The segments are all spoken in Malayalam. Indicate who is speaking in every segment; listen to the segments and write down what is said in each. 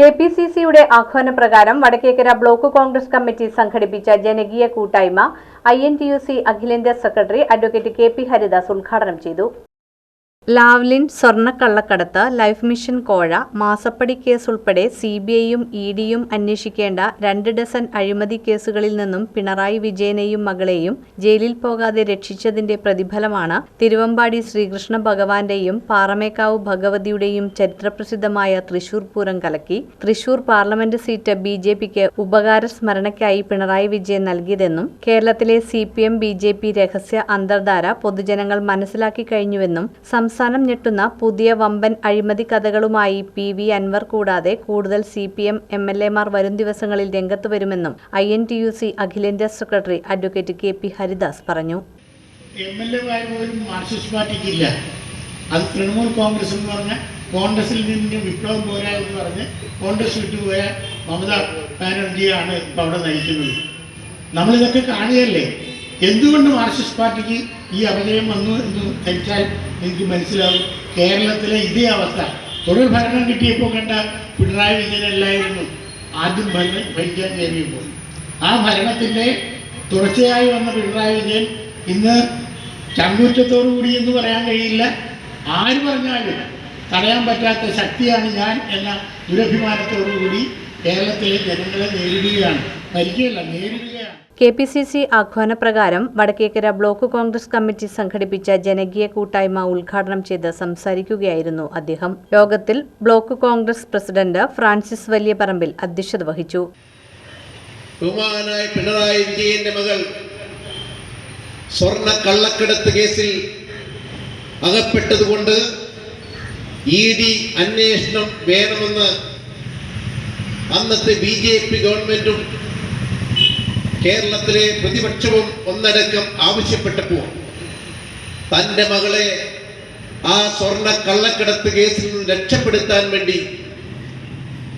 Speaker 1: കെ പി സി സിയുടെ ആഹ്വാനപ്രകാരം വടക്കേക്കര ബ്ലോക്ക് കോൺഗ്രസ് കമ്മിറ്റി സംഘടിപ്പിച്ച ജനകീയ കൂട്ടായ്മ I N T U C അഖിലേന്ത്യാ secretary advocate K P Haridas ഉദ്ഘാടനം ചെയ്തു. ലാവ്ലിൻ സ്വർണക്കള്ളക്കടത്ത് ലൈഫ് മിഷൻ കോഴ മാസപ്പടി കേസ് ഉൾപ്പെടെ സി ബി ഐയും ഇ ഡിയും അന്വേഷിക്കേണ്ട രണ്ട് ഡസൻ അഴിമതി കേസുകളിൽ നിന്നും പിണറായി വിജയനെയും മകളെയും ജയിലിൽ പോകാതെ രക്ഷിച്ചതിന്റെ പ്രതിഫലമാണ് തിരുവമ്പാടി ശ്രീകൃഷ്ണ ഭഗവാന്റെയും പാറമേക്കാവ് ഭഗവതിയുടെയും ചരിത്രപ്രസിദ്ധമായ തൃശൂർ പൂരം കലക്കി Thrissur parliament seat B J പിക്ക് ഉപകാര സ്മരണയ്ക്കായി പിണറായി വിജയൻ നൽകിയതെന്നും കേരളത്തിലെ C P M B J P രഹസ്യ അന്തർധാര പൊതുജനങ്ങൾ മനസ്സിലാക്കി കഴിഞ്ഞുവെന്നും സംസ്ഥാനം ഞെട്ടുന്ന പുതിയ വമ്പൻ അഴിമതി കഥകളുമായി പി വി അൻവർ കൂടാതെ കൂടുതൽ C P M M L എമാർ വരും ദിവസങ്ങളിൽ രംഗത്ത് വരുമെന്നും I N T U C അഖിലേന്ത്യാ secretary advocate K P Haridas പറഞ്ഞു.
Speaker 2: അത് തൃണമൂൽ കോൺഗ്രസ് എന്ന് പറഞ്ഞ കോൺഗ്രസിൽ നിന്ന് വിപ്ലവം പോരാ എന്ന് പറഞ്ഞ് കോൺഗ്രസ് വിട്ടുപോയ മമതാ ബാനർജിയാണ് ഇപ്പോൾ അവിടെ നയിക്കുന്നത്. നമ്മളിതൊക്കെ കാണുകയല്ലേ? എന്തുകൊണ്ട് മാർക്സിസ്റ്റ് പാർട്ടിക്ക് ഈ അപജയം വന്നു എന്ന് ധരിച്ചാൽ എനിക്ക് മനസ്സിലാവും. കേരളത്തിലെ ഇതേ അവസ്ഥ. തൊഴിൽ ഭരണം കിട്ടിയപ്പോൾ കണ്ട പിണറായി വിജയനല്ലായിരുന്നു ആദ്യം ഭരണം ഭരിക്കാൻ കയറിയപ്പോൾ. ആ ഭരണത്തിന്റെ തുടർച്ചയായി വന്ന പിണറായി വിജയൻ ഇന്ന് ചങ്കൂറ്റത്തോടു കൂടി എന്ന് പറയാൻ കഴിയില്ല. ആര് പറഞ്ഞാലും തടയാൻ പറ്റാത്ത ശക്തിയാണ് ഞാൻ എന്ന ദുരഭിമാനത്തോടു കൂടി കേരളത്തിലെ ജനങ്ങളെ നേരിടുകയാണ്. ഭരിക്കുകയല്ല നേരിടുകയാണ്.
Speaker 1: കെ പി സി സി ആഹ്വാനപ്രകാരം വടക്കേക്കര ബ്ലോക്ക് കോൺഗ്രസ് കമ്മിറ്റി സംഘടിപ്പിച്ച ജനകീയ കൂട്ടായ്മ ഉദ്ഘാടനം ചെയ്ത് സംസാരിക്കുകയായിരുന്നു അദ്ദേഹം. യോഗത്തിൽ ബ്ലോക്ക് കോൺഗ്രസ് പ്രസിഡന്റ് ഫ്രാൻസിസ് വലിയ പറമ്പിൽ അധ്യക്ഷത വഹിച്ചു.
Speaker 3: ബഹുമാനായ പിണറായി വിജയന്റെ മകൾ സ്വർണ കള്ളക്കടത്ത് കേസിൽ അകപ്പെട്ടതുകൊണ്ട് ഇ ഡി അന്വേഷണം വേണമെന്ന് അന്നത്തെ ബി ജെ പി ഗവൺമെന്റും കേരളത്തിലെ പ്രതിപക്ഷവും ഒന്നടക്കം ആവശ്യപ്പെട്ടപ്പോൾ തന്റെ മകളെ ആ സ്വർണ കള്ളക്കടത്ത് കേസിൽ നിന്ന് രക്ഷപ്പെടുത്താൻ വേണ്ടി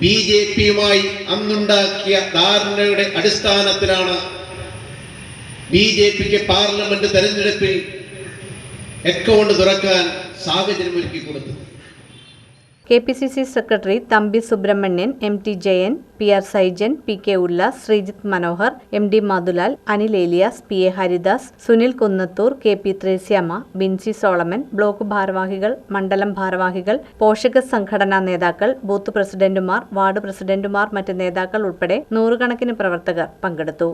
Speaker 3: ബി ജെ പിയുമായി അന്നുണ്ടാക്കിയ ധാരണയുടെ അടിസ്ഥാനത്തിലാണ് ബി ജെ പിക്ക് പാർലമെന്റ് തെരഞ്ഞെടുപ്പിൽ അക്കൗണ്ട് തുറക്കാൻ സാഹചര്യം ഒരുക്കി കൊടുത്തത്.
Speaker 1: K P C C secretary Thampi Subramanian M T Jayan P R Saijan P K Ullas Sreejith Manohar M D Madhulal Anil Elias P A Haridas Sunil Kunnathur K P Threasiamma Binsy Solomon block ഭാരവാഹികൾ മണ്ഡലം ഭാരവാഹികൾ പോഷക സംഘടനാ നേതാക്കൾ ബൂത്ത് പ്രസിഡന്റുമാർ വാർഡ് പ്രസിഡന്റുമാർ മറ്റ് നേതാക്കൾ ഉൾപ്പെടെ നൂറുകണക്കിന് പ്രവർത്തകർ പങ്കെടുത്തു.